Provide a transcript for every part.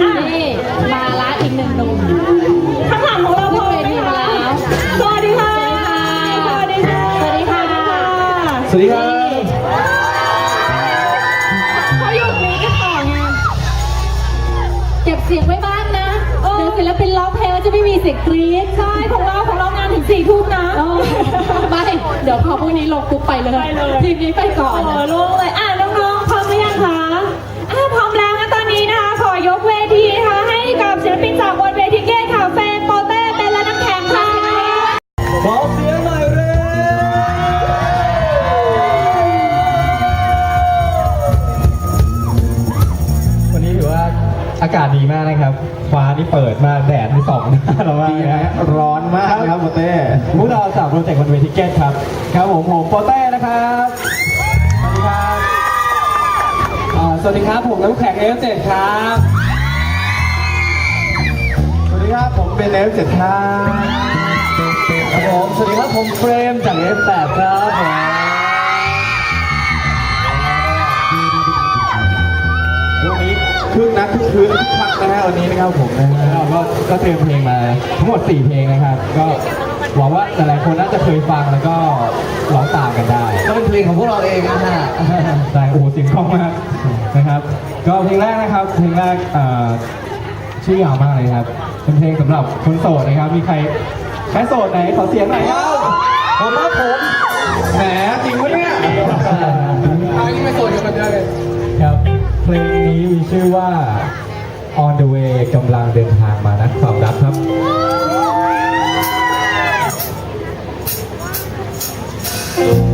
นี่มาละอีกหนึ่งหนุ่มข้างหลังของเราพร้อมขึ้นเวทีมาแล้วสวัสดีค่ะ สวัสดีค่ะ สวัสดีค่ะ สวัสดีครับเขาอยู่นี้กันต่อไง เก็บเสียงไว้บ้างนะ เดี๋ยวศิลปินร้องเพลงแล้วจะไม่มีเสียงกรี๊ด ใช่ ของเราของเรางานถึงสี่ทุ่มนะไม่ เดี๋ยวพอพรุ่งนี้ลงปุ๊บไปเลย ทีมนี้ไปก่อนโอ้โล่งเลยอะากาศดีมากนะครับ ฟ้านี่เปิดมากแดดนี่ส่องหน้าเรามากนะฮะร้อนมากนะครับโปเต้พวกเราสามโปรเจกต์วันเวทิเกตครับ ครับผมผมโปเต้นะครับสวัสดีครับอ่าสวัสดีครับผมน้ำแข็งเอฟเจ็ดครับ สวัสดีครับผมเป็นเอฟเจ็ดครับครับผมสวัสดีครับผมเฟรมจากเอฟแปดครับผม คึกนักคึกคืนคึกคักนะฮะวันนี้นะครับผมนะฮะเราก็ก็เตรียมเพลงมาทั้งหมด 4 เพลงนะครับ ก็หวังว่าหลายๆคนน่าจะเคยฟังแล้วก็ร้องตามกันได้ก็เป็นเพลงของพวกเราเองนะฮะใช่โอ้โหเสียงคล่องมากนะครับ ก็เพลงแรกนะครับเพลงแรกเอ่อชื่อยาวมากเลยครับเป็นเพลงสำหรับคนโสดนะครับ มีใครใครโสดไหนขอเสียงหน่อยครับผมว่าผมแหมจริงปะเนี่ย อันนี้ไม่โสดกันมาเยอะเลยครับเพลง นี้มีชื่อว่า On the way กำลังเดินทางมานะความรักครับเอ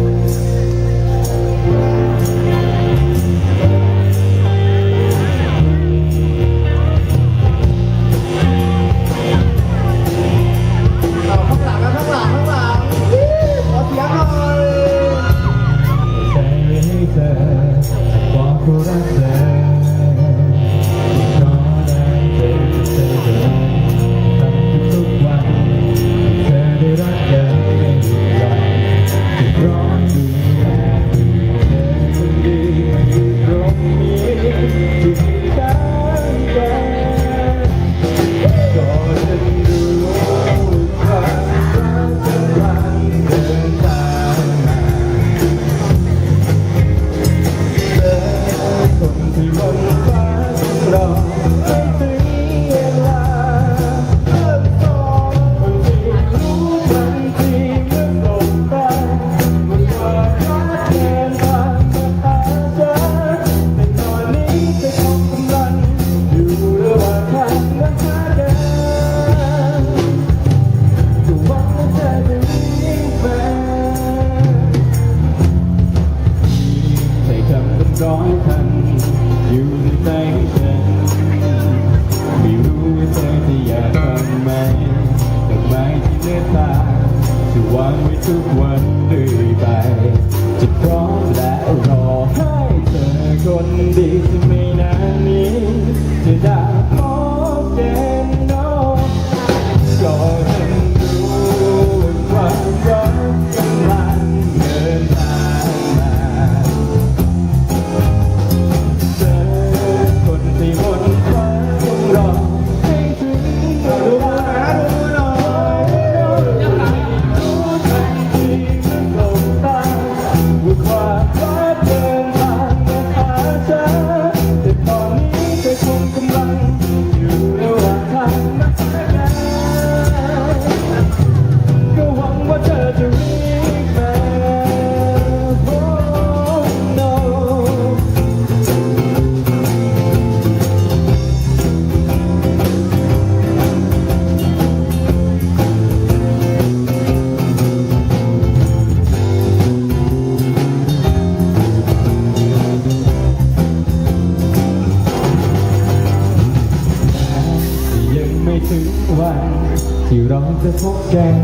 ที่เราจะพบกัน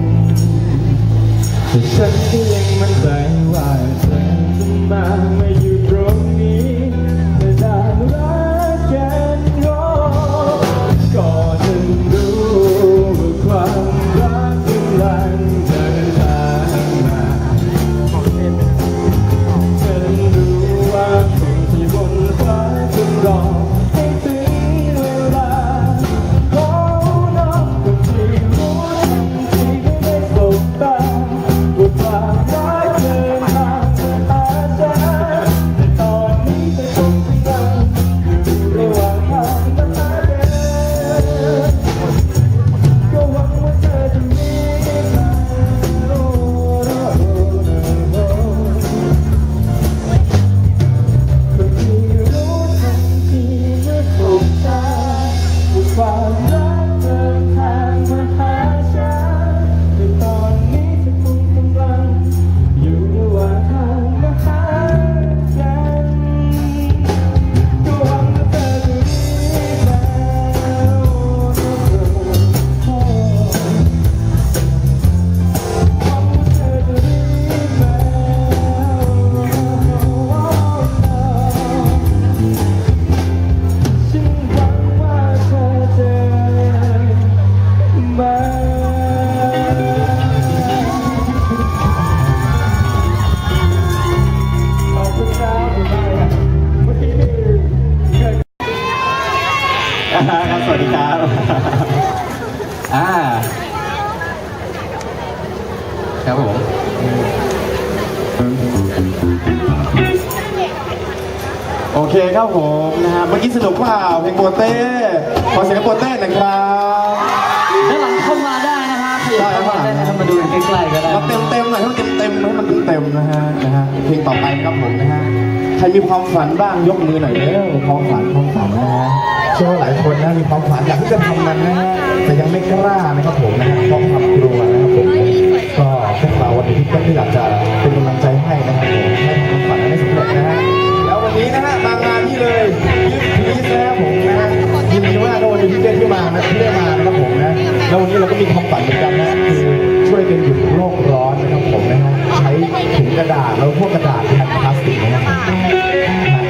แต่ฉันก็ยังมั่นใจว่าเธอจะมาไม่อยู่ อ่าครับผมโอเคครับผมนะฮะเมื่อกี้สนุกเปล่าเพลงโปเต้ขอเสียงโปเต้หน่อยครับด้านหลังเข้ามาได้นะครับขยับเข้ามาได้นะครับมาดูกันใกล้ๆก็ได้มาเต็มเต็มๆหน่อยให้มันเต็มเต็มๆให้มันเต็มเต็มๆนะฮะนะฮะเพลงต่อไปครับผมนะฮะใครมีความฝันบ้างยกมือหน่อยเร็วความฝันความฝันนะฮะ เชื่อว่าหลายคนนะมีความฝันอยากที่จะทำมันนะฮะแต่ยังไม่กล้านะครับผมนะฮะเพราะความกลัวนะครับผมก็พวกเราวันนี้ก็อยากจะเป็นกำลังใจให้นะครับผมให้ทำความฝันนั้นได้สำเร็จนะฮะแล้ววันนี้นะฮะมางานนี้เลยยิปพีนะครับผมนะฮะยินดีมากนะวันนี้ที่ได้ที่มานะที่ได้มานะครับผมนะแล้ววันนี้เราก็มีความฝันเหมือนกันนะคือช่วยกันหยุดโลกร้อนนะครับผมนะฮะใช้ถุงกระดาษแล้วพวกกระดาษแทนพลาสติกนะครับสวั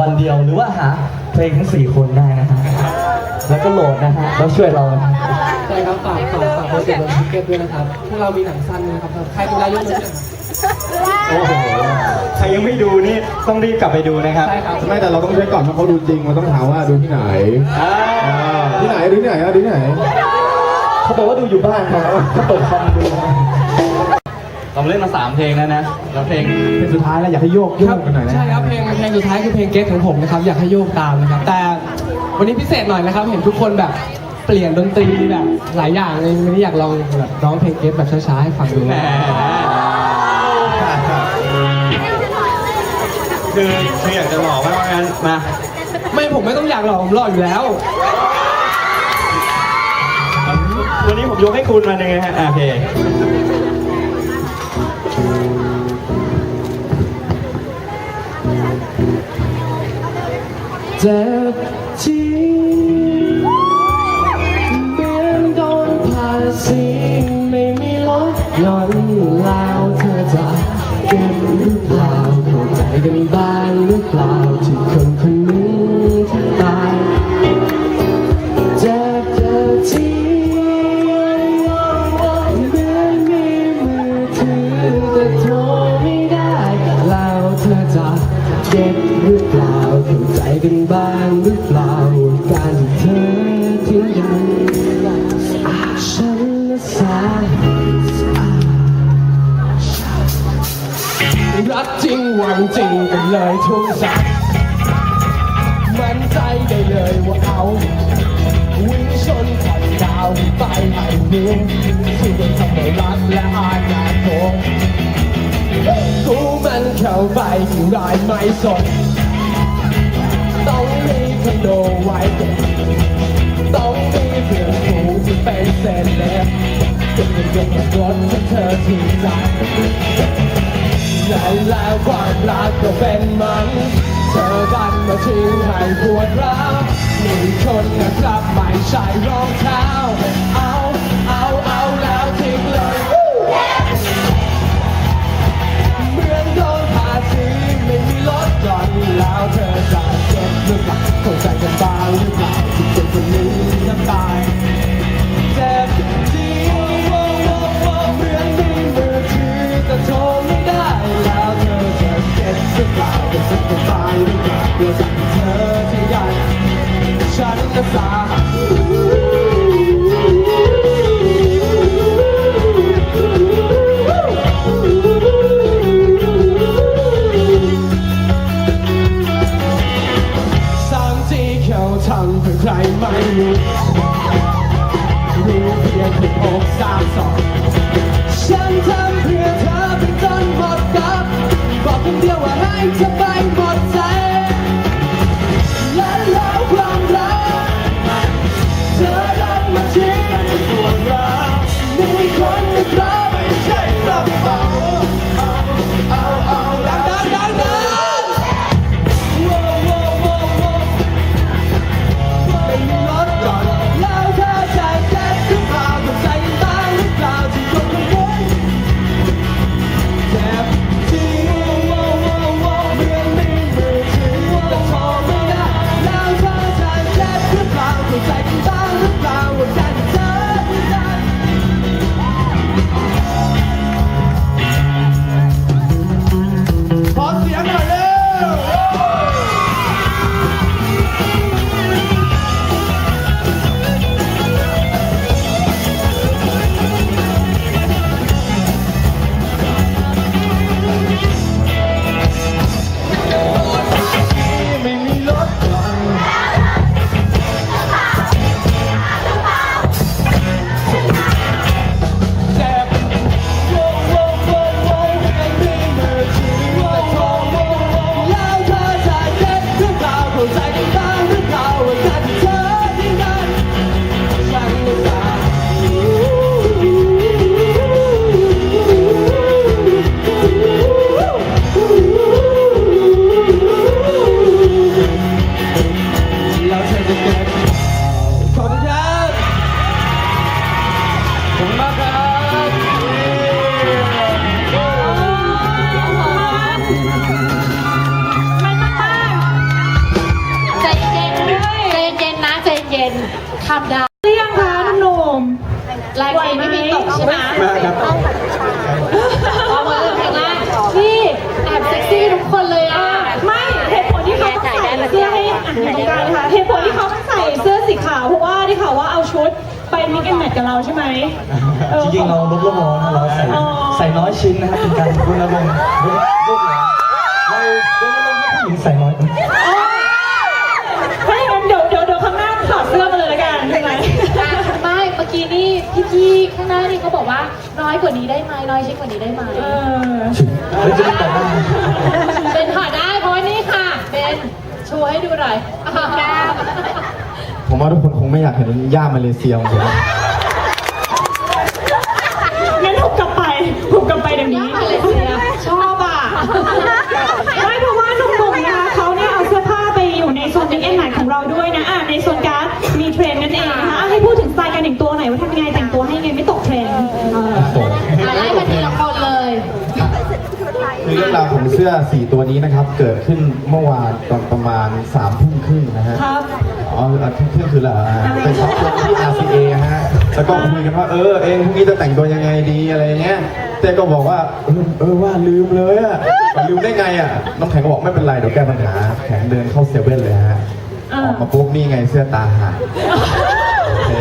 วันเดียวหรือว่าหาเพลงทั้ง4คนได้นะฮะแล้วก็โหลดนะฮะแล้วช่วยเรานะฮะใช่ครับฝากฝากฝากโปรเจกต์บนทิเก็ตด้วยนะครับพวกเรามีหนังสั้นนะครับใครดูแลยกมือขึ้น โอ้โหใครยังไม่ดูนี่ต้องรีบกลับไปดูนะครับ ใช่ครับ ไม่แต่เราต้องเช็คก่อนว่าเขาดูจริงเราต้องถามว่าดูที่ไหนอ่าอ่าที่ไหนดูที่ไหนอะดูที่ไหน เขาบอกว่าดูอยู่บ้านครับเขาเปิดคอมดู เราเล่นมาสามเพลงแล้วนะแล้วเพลงเพลงสุดท้ายแล้วอยากให้โยกโยกกันหน่อยนะใช่ครับเพลงเพลงสุดท้ายคือเพลงเกตของผมนะครับอยากให้โยกตามนะครับ แต่วันนี้พิเศษหน่อยนะครับ เห็นทุกคนแบบเปลี่ยนดนตรีแบบหลายอย่างเลยวันนี้อยากลองแบบร้องเพลงเกตแบบช้าๆให้ฟังดูแหมคือคืออยากจะบอกว่าว่างั้นมาไม่ผมไม่ต้องอยากหรอกผมหล่ออยู่แล้ว วันนี้ผมยกให้คุณมาหนึ่งนะฮะอะโอเค เจ็บจริงเหมือนโดนภาษีไม่มีลดหย่อนแล้วเธอจะเก็บหรือเปล่าเข้าใจกันบ้างหรือเปล่าที่คนคน เก็บหรือเปล่าเข้าใจกันบ้างหรือเปล่าการที่เธอทิ้งยังฉันละสายรักจริงหวังจริงกันเลยทุกสักมั่นใจได้เลยว่าเอา วิ่งชนขอนดาวไปไหนนิ้วที่ยังทำให้รักและอาณาโก กูมันเข้าไปอยู่ได้ไม่สนต้องมีคอนโดไว้เก็บต้องมีเพื่อนฝูที่เป็นเซเลบจะเป็นยกรถให้เธอถูกใจและแล้วความรักก็เป็นมันเธอดันมาทิ้งให้ปวดร้าวมีคนนะครับไม่ใช่รองเท้า แรงเอไม่มีตกใช่ไหมมาครับพอมาเริ่มเพลงแรกนี่แอบเซ็กซี่ทุกคนเลยอะ ไม่เหตุผลที่เขาใส่เสื้อให้อ่านในโครงการนะคะเหตุผลที่เขาใส่เสื้อสีขาวเพราะว่าที่เขาว่าเอาชุดไปมิกแอนแมทกับเราใช่ไหมออจริงๆเราลดโลกร้อนนะเราใส่อ๋อใส่น้อยชิ้นนะครับเป็นการรณรงค์ลดโลกร้อนเรารณรงค์ให้ผู้หญิงใส่น้อยถ้าอย่างนั้นเดี๋ยวเดี๋ยวเดี๋ยวข้างหน้าถอดเสื้อมาเลยละกันใช่ไหมอะไม่เมื่อ กี้นี่พี่ๆข้างหน้านี่เขาบอกว่าน้อยกว่านี้ได้ไหมน้อยชิ้นกว่านี้ได้ไหมเออแล้วจะมีแต่บ้านเป็นถอดได้เพราะว่านี่ค่ะเป็นโชว์ให้ดูหน่อยอะผมว่าทุกคนคงไม่อยากเห็นย่ามาเลเซียของผม งั้นถูกกลับไปถูกกลับไปเดี๋ยวนี้มาเลเซียชอบอะไม่เพราะว่าหนุ่มๆนะคะเขาเนี่ยเอาเสื้อผ้าไปอยู่ในโซนมิกแอนแมทของเราด้วยนะ งสไตล์การแต่งตัวหน่อยว่าทำยังไงแต่งตัวให้ยังไงไม่ตกเทรนด์เอออะไล่มาทีละคนเลยคือเรื่องราวของเสื้อสีตัวนี้นะครับ เกิดขึ้นเมื่อวานตอนประมาณสามทุ่มครึ่งนะฮะ ครับ อ๋ออาทิตย์เที่ยงคืนแล้วเหรอฮะเป็นช็อปที่ RCA ฮะ แล้วก็คุยกันว่า เออ เองพรุ่งนี้จะแต่งตัวยังไงดีอะไรเงี้ยเต้ก็บอกว่า เออเออว่าลืมเลยอะลืมได้ไงอะน้ำแข็งก็บอกไม่เป็นไรเดี๋ยวแก้ปัญหา แข็งเดินเข้าเซเว่นเลยฮะอ่าออกมาปุ๊บนี่ไงเสื้อตาหาย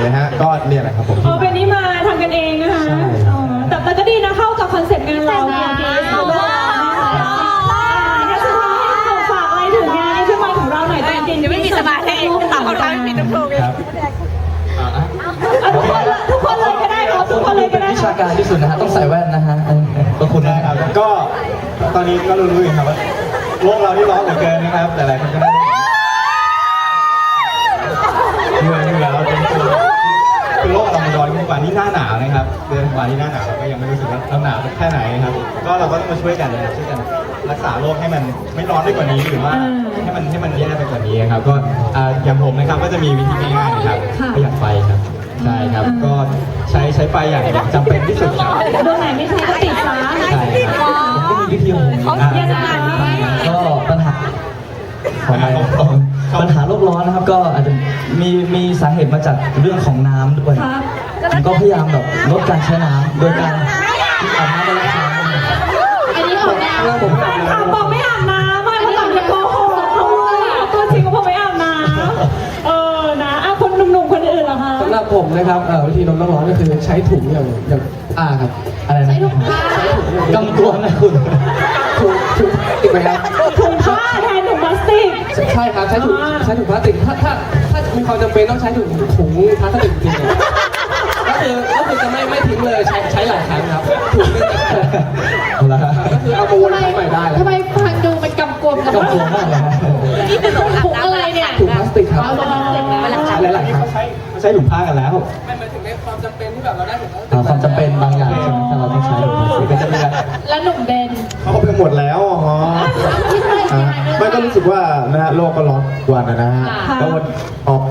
โอเคฮะ ก็เนี่ยแหละครับผมเออเป็นนี่มาทำกันเองนะคะใช่ อ๋อแต่แต่ก็ดีนะเข้ากับคอนเซ็ปต์งานเราเนี่ยดีค่ะว่าถ้าสุดท้ายให้ฝากอะไรถึงงานนี้ช่วยมาของเราหน่อยตอนเย็นๆไม่มีสมาธิตอบคำถามไม่มีทุกคนครับอะทุกคนทุกคนเลยก็ได้ครับทุกคนเลยก็ได้วิชาการที่สุดนะฮะ ต้องใส่แว่นนะฮะเออขอบคุณได้นะคครัรับ บ ก็ตอนนี้ก็รู้ๆอยู่ครับว่าโลกเราที่ร้อนเหลือเกินนะครับ แต่หลายคนก็น่า ว่านี่หน้าหนาวนะครับ เดือนกว่านี่หน้าหนาวเราก็ยังไม่รู้สึกว่าเราหนาวแค่ไหนครับ ก็เราก็ต้องมาช่วยกันนะครับช่วยกันรักษาโลกให้มันไม่ร้อนไปกว่านี้หรือว่าให้มันให้มันแย่ไปกว่านี้ครับก็อ่าอย่างผมนะครับก็จะมีวิธีง่ายๆนะครับประหยัดไฟครับใช่ครับก็ใช้ใช้ไฟอย่างอย่างจำเป็นที่สุดครับ ดวงไหนไม่ใช่ก็ติดซะใช่ครับผมก็มีวิธีของผมเขาเรียนอะไรก็ปัญหาของอะไรปัญหาโลกร้อนนะครับ ก็อาจจะมีมีสาเหตุมาจากเรื่องของน้ำด้วยครับ ผมก็พยายามแบบลดการใช้น้ำโดยการอาบน้ำวันละครั้งอันนี้ออกแนวผมอาบถามน้ำบอกไม่อาบน้ำไม่เขาตอบอย่าโกหกเขาตัวจริงเขาบอกไม่อาบน้ำเออนะอะคนหนุ่มๆคนอื่นเหรอคะสำหรับผมนะครับเอ่อวิธีลดโลกร้อนก็คือใช้ถุงอย่างอย่างอ่าครับอะไรนะใช้ถุงผ้ากำกวมนะคุณถุงถุงติดไหมครับถุงผ้าแทนถุงพลาสติกใช่ครับใช้ถุงใช้ถุงพลาสติกถ้าถ้าถ้ามีความจำเป็นต้องใช้ถุงถุงพลาสติกจริง คือก็คือจะไม่ไม่ทิ้งเลยใช้ใช้หลายครั้งครับถุงนึงเนี่ยเอาละก็คือเอามาวนใช้ใหม่ได้ทำไมฟังดูเป็นกำกวมกับกำกวมมากเลยนะถุงอะไรเนี่ยถุงพลาสติกครับเอามาเสร็จแล้วใช้หลายครั้งใช้ใช้ถุงผ้ากันแล้วมันหมายถึงในความจำเป็นที่แบบเราได้ถุงพลาสติกอ่าความจำเป็นบางอย่างใช่ไหมถ้าเราต้องใช้ถุงพลาสติกก็จะมีอะไรแล้วหนุ่มเบนเขาไปหมดแล้วอ๋อคิดอะไม่ก็รู้สึกว่านะฮะโลกก็ร้อนกว่านะฮะค่ะแล้ววันออก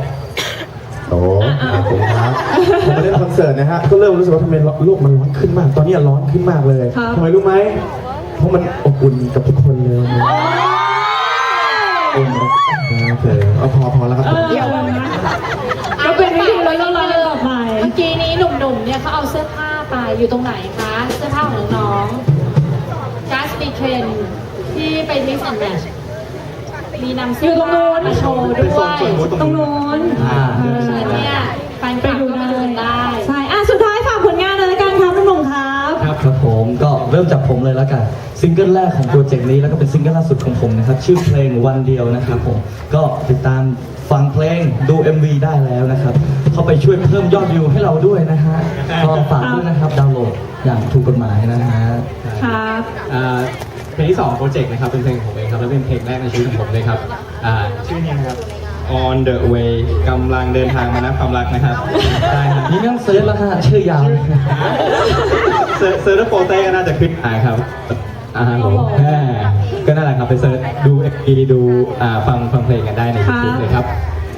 โอ้ขอบคุณครับผมมาเล่นคอนเสิร์ตนะฮะ ก็เริ่มรู้สึกว่าทำไมโลกมันร้อนขึ้นมาก ตอนนี้ร้อนขึ้นมากเลยครับ ทำไมรู้ไหม เพราะมันอบอุ่นกับทุกคนเลยนะอุ่นโอเคเอาพอพอแล้วครับเอผมอก็เป็นวิธีลดโลกร้อนต่อไป เมื่อกี้นี้หนุ่มๆ เนี่ยเขาเอาเสื้อผ้าไปอยู่ตรงไหนคะ เสื้อผ้าของน้องๆ Just Be Trend ที่ไป Mix and Match มีนำเสื้อผ้ามาโชว์ด้วยตรงนู้น อ่าเออฉะนั้น จากผมเลยแล้วกันซิงเกิลแรกของโปรเจกต์นี้แล้วก็เป็นซิงเกิลล่าสุดของผมนะครับ ชื่อเพลงวันเดียวนะครับผมก็ติดตามฟังเพลงดู MV ได้แล้วนะครับ เข้าไปช่วยเพิ่มยอดวิวให้เราด้วยนะฮะก็ฝากด้วยนะครับดาวน์โหลดอย่างถูกกฎหมายนะฮะครับอ่าเพลงที่สองโปรเจกต์นะครับเป็นเพลงของผมเองครับและเป็นเพลงแรกในชีวิตของผมเลยครับอ่าชื่อเพลงนะครับ On the way กำลังเดินทางมานับความรักนะครับได้ครับนี่ไม่ต้องเซิร์ชแล้วฮะชื่อยาว เลยเซิร์ชเซิร์ชโปรเต้ก็น่าจะขึ้นหายครับอ่าผมแม่ก็นั่นแหละครับไปเซิร์ชดูเอ็ดูอ่าฟังฟังเพลงกันได้ในยูทูบเลยครับ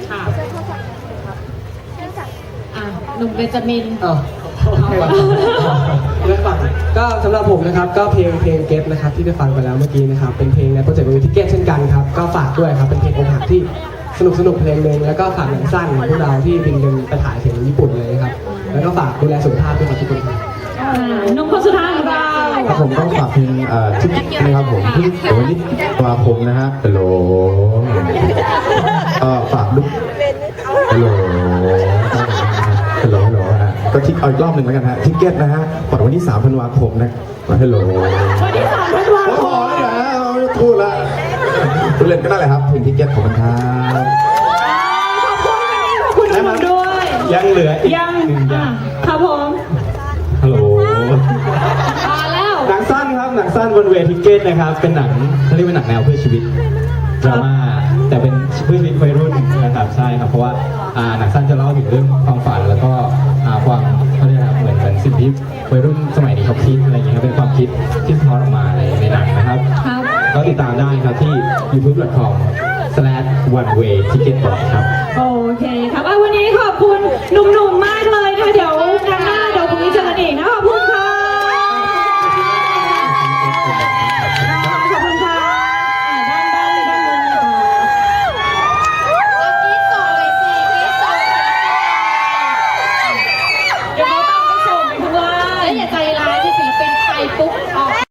ค่ะอะหนุ่มเบนจามิน อ้าวเรื่องฟังก็สำหรับผมนะครับก็เพลงเพลงเก็ตนะครับที่ได้ฟังไปแล้วเมื่อกี้นะครับเป็นเพลงในโปรเจกต์วิธีเก็ตเช่นกันครับก็ฝากด้วยครับเป็นเพลงอกหักที่สนุกสนุกๆเพลงหนึ่งแล้วก็ฝากหนังสั้นของพวกเราที่บินกันไปถ่ายถึงญี่ปุ่นเลยครับแล้วก็ฝากดูแลสุขภาพด้วยครับทุกคนครับ อ่าหนุ่มคนสุดท้ายของเราครับผมต้องฝากเพลงเอ่อที่นะครับผมที่เดี๋ยววันนี้ตุลาคมนะฮะฮัลโหลเอ่อฝากลูกฮัลโหลฮัลโหลฮัลโหลฮะก็ทิกเอาอีกรอบหนึ่งแล้วกันฮะทิกเก็ตนะฮะเปิดวันที่3ธันวาคมนะฮัลโหลวันที่สามธันวาโอ้คโหมนี่นะไม่ต้องพูดละคุณเล่นก็นั่นแหละครับเพลงทิกเก็ตขอบคุณครับขอบคุณหนุ่มๆด้วยยังเหลืออีกยัง เวทิเก็ตนะครับ เป็นหนังเขาเรียกว่าหนังแนวเพื่อชีวิตดราม่าแต่เป็นเพื่อชีวิตวัยรุ่นนะครับใช่ครับเพราะว่าอ่าหนังสั้นจะเล่าถึงเรื่องความฝันแล้วก็อ่าความเขาเรียกอะไรเหมือนเหมือนสิ่งที่วัยรุ่นสมัยนี้เขาคิดอะไรอย่างเงี้ยครับเป็นความคิดที่สะท้อนออกมาในในหนังนะครับครับ ก็ติดตามได้ครับที่ youtube.com slash one way ticket box ครับ โอเคครับอะวันนี้ขอบคุณหนุ่ม